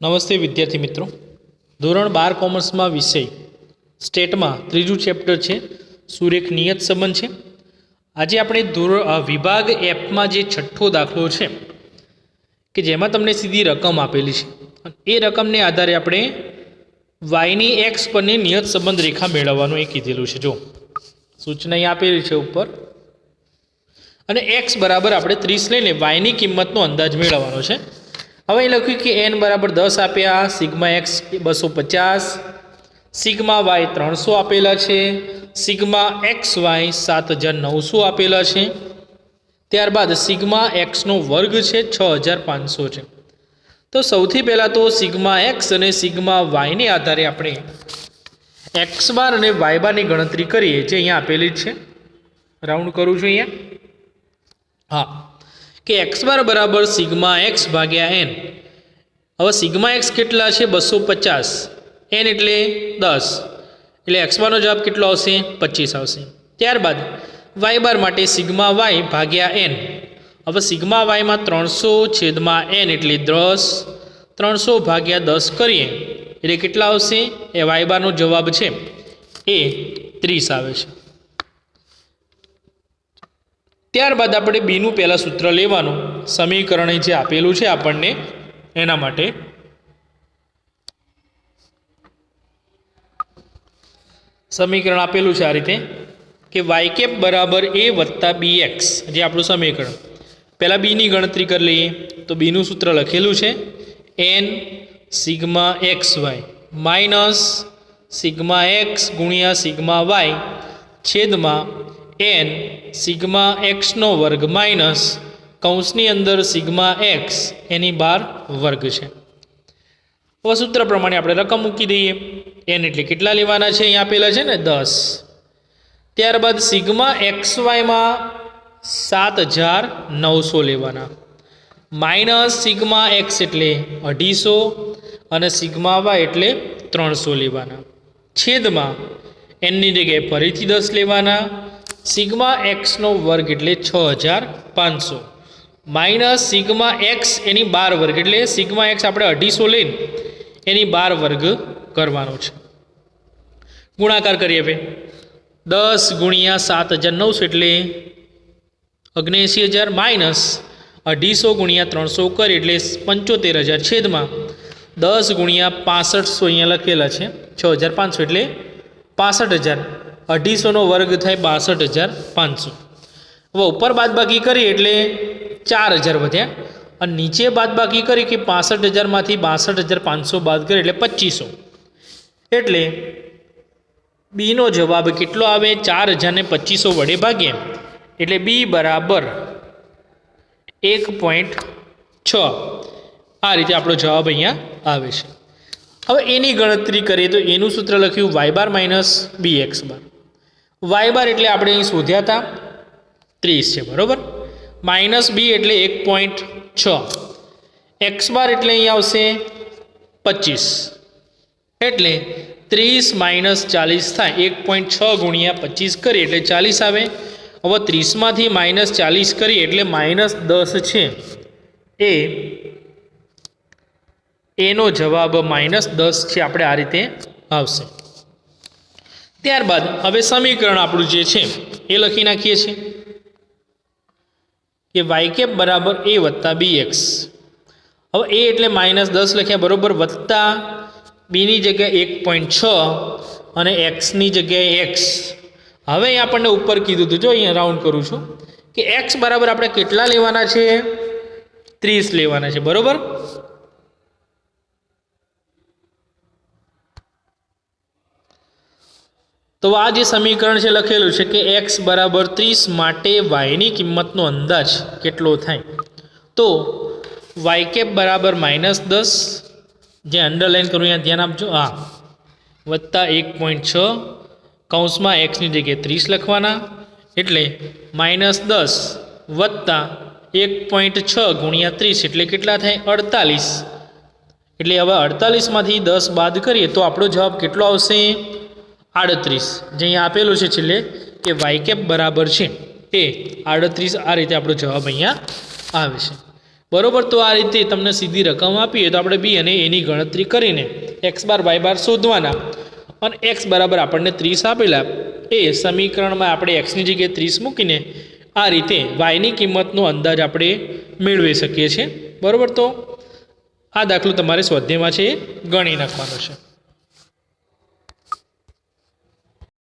નમસ્તે વિદ્યાર્થી મિત્રો. ધોરણ બાર કોમર્સમાં વિષય સ્ટેટમાં ત્રીજું ચેપ્ટર છે સુરેખ નિયત સંબંધ છે. આજે આપણે ધોરણ વિભાગ એપમાં જે છઠ્ઠો દાખલો છે, કે જેમાં તમને સીધી રકમ આપેલી છે. એ રકમને આધારે આપણે વાયની એક્સ પરની નિયત સંબંધ રેખા મેળવવાનું એ કીધેલું છે. જો, સૂચના અહીં આપેલી છે ઉપર. અને એક્સ બરાબર આપણે ત્રીસ લઈને વાયની કિંમતનો અંદાજ મેળવવાનો છે. હવે અહીં લખ્યું કે એન બરાબર દસ આપ્યા, સિગ્મા એક્સ બસો પચાસ, સિગ્મા વાય ત્રણસો આપેલા છે, સિગ્મા એક્સ વાય સાત હજાર નવસો આપેલા છે. ત્યારબાદ સિગ્મા એક્સનો વર્ગ છે છ હજાર પાંચસો છે. તો સૌથી પહેલાં તો સિગ્મા એક્સ અને સિગ્મા વાયને આધારે આપણે એક્સ બાર અને વાય બારની ગણતરી કરીએ જે અહીંયા આપેલી જ છે. રાઉન્ડ કરું છું અહીંયા. હા. કે એક્સ બાર બરાબર સિગ્મા એક્સ ભાગ્યા એન હવે સિગ્મા એક્સ કેટલા છે? બસો પચાસ. એન એટલે દસ. એટલે એક્સ બારનો જવાબ કેટલો આવશે? પચીસ આવશે. ત્યારબાદ વાય બાર માટે સિગ્મા વાય ભાગ્યા એન હવે સિગ્મા વાયમાં ત્રણસો છેદમાં એન એટલે દસ. ત્રણસો ભાગ્યા દસ કરીએ. એટલે કેટલા આવશે? એ વાય બારનો જવાબ છે. એ ત્રીસ આવે છે. ત્યારબાદ આપણે બીનું પહેલાં સૂત્ર લેવાનું. સમીકરણ જે આપેલું છે આપણને, એના માટે. સમીકરણ આપેલું છે આ રીતે કે વાય કેપ બરાબર એ વત્તા બી એક્સ જે આપણું સમીકરણ. પહેલાં બીની ગણતરી કરી લઈએ. તો બીનું સૂત્ર લખેલું છે n sigma x y minus sigma x ગુણ્યા સિગ્મા વાય છેદમાં એન સિગ્મા એક્સનો વર્ગ માઇનસ કૌંસની અંદર સિગ્મા એક્સ એની બાર વર્ગ છે. હવે સૂત્ર પ્રમાણે આપણે રકમ મૂકી દઈએ. એન એટલે કેટલા લેવાના છે અહીંયા આપેલા છે ને? દસ. ત્યારબાદ સિગ્મા એક્સ વાયમાં સાત હજાર નવસો લેવાના. માઇનસ સિગ્મા એક્સ એટલે અઢીસો અને સિગ્મા વાય એટલે ત્રણસો લેવાના. છેદમાં એનની જગ્યાએ ફરીથી દસ લેવાના. સિગ્મા એક્સનો વર્ગ એટલે છ હજાર પાંચસો. માઇનસ સિગ્મા એક્સ એની બાર વર્ગ એટલે સિગ્મા એક્સ આપણે અઢીસો લઈને એની બાર વર્ગ કરવાનો છે. ગુણાકાર કરીએ હવે. દસ ગુણ્યા સાત હજાર નવસો એટલે અગ્નેસી હજાર માઇનસ અઢીસો ગુણ્યા ત્રણસો કરી એટલે પંચોતેર હજાર છેદમાં દસ ગુણ્યા પાસઠસો અહીંયા લખેલા છે. છ હજાર પાંચસો એટલે પાસઠ હજાર. અઢીસોનો વર્ગ થાય બાસઠ હજાર પાંચસો. હવે ઉપર બાદબાકી કરી એટલે ચાર હજાર વધ્યા. અને નીચે બાદબાકી કરી કે પાસઠ હજારમાંથી બાસઠ હજાર પાંચસો બાદ કરી એટલે પચીસો. એટલે બીનો જવાબ કેટલો આવે? ચાર હજારને પચીસો વડે ભાગીએ એટલે બી બરાબર એક પોઈન્ટ છ. આ રીતે આપણો જવાબ અહીંયા આવે છે. હવે એની ગણતરી કરીએ તો એનું સૂત્ર લખ્યું y bar minus b x bar y bar એટલે આપણે અહીં શોધ્યા હતા. ત્રીસ છે, બરાબર? માઇનસ બી એટલે એક પોઈન્ટ છ. એક્સ બાર એટલે અહીં આવશે પચીસ. એટલે ત્રીસ માઇનસ ચાલીસ થાય. એક પોઈન્ટ છ ગુણ્યા પચીસ કરીએ એટલે ચાલીસ આવે. હવે ત્રીસમાંથી માઇનસ ચાલીસ કરીએ એટલે માઇનસ દસ છે. એ એનો જવાબ માઇનસ દસ છે, આપણે આ રીતે આવશે. ત્યારબાદ હવે સમીકરણ આપણું જે છે, એ લખી નાખીએ છીએ કે વાય કેપ બરાબર એ વત્તા બી એક્સ હવે એ એટલે માઇનસ દસ લખ્યા બરાબર વત્તા બીની જગ્યાએ એક પોઈન્ટ છ અને એક્સની જગ્યાએ એક્સ હવે અહીં આપણને ઉપર કીધું હતું. જો અહીંયા રાઉન્ડ કરું છું કે એક્સ બરાબર આપણે કેટલા લેવાના છે? ત્રીસ લેવાના છે. બરાબર? તો આ જે સમીકરણ છે લખેલું છે કે એક્સ બરાબર ત્રીસ માટે વાયની કિંમતનો અંદાજ કેટલો થાય? તો વાય કેપ બરાબર માઇનસ દસ, જે અંડરલાઇન કરું અહીંયા ધ્યાન આપજો. હા. વત્તા એક પોઈન્ટ છ, કૌંસમાં એક્સની જગ્યાએ ત્રીસ લખવાના. એટલે માઇનસ દસ વત્તા એક પોઈન્ટ છ ગુણ્યા ત્રીસ, એટલે કેટલા થાય? અડતાલીસ. એટલે હવે અડતાલીસમાંથી દસ બાદ કરીએ તો આપણો જવાબ કેટલો આવશે? આડત્રીસ. જે અહીંયા આપેલું છે છેલ્લે કે વાય કેપ બરાબર છે એ આડત્રીસ આ રીતે આપણો જવાબ અહીંયા આવે છે. બરાબર, તો આ રીતે તમને સીધી રકમ આપીએ તો આપણે બી અને એની ગણતરી કરીને એક્સ બાર વાય બાર શોધવાના. અને એક્સ બરાબર આપણને ત્રીસ આપેલા. એ સમીકરણમાં આપણે એક્સની જગ્યાએ ત્રીસ મૂકીને આ રીતે વાયની કિંમતનો અંદાજ આપણે મેળવી શકીએ છીએ. બરાબર, તો આ દાખલો તમારે સ્વાધ્યાયમાં છે ગણી નાખવાનો છે.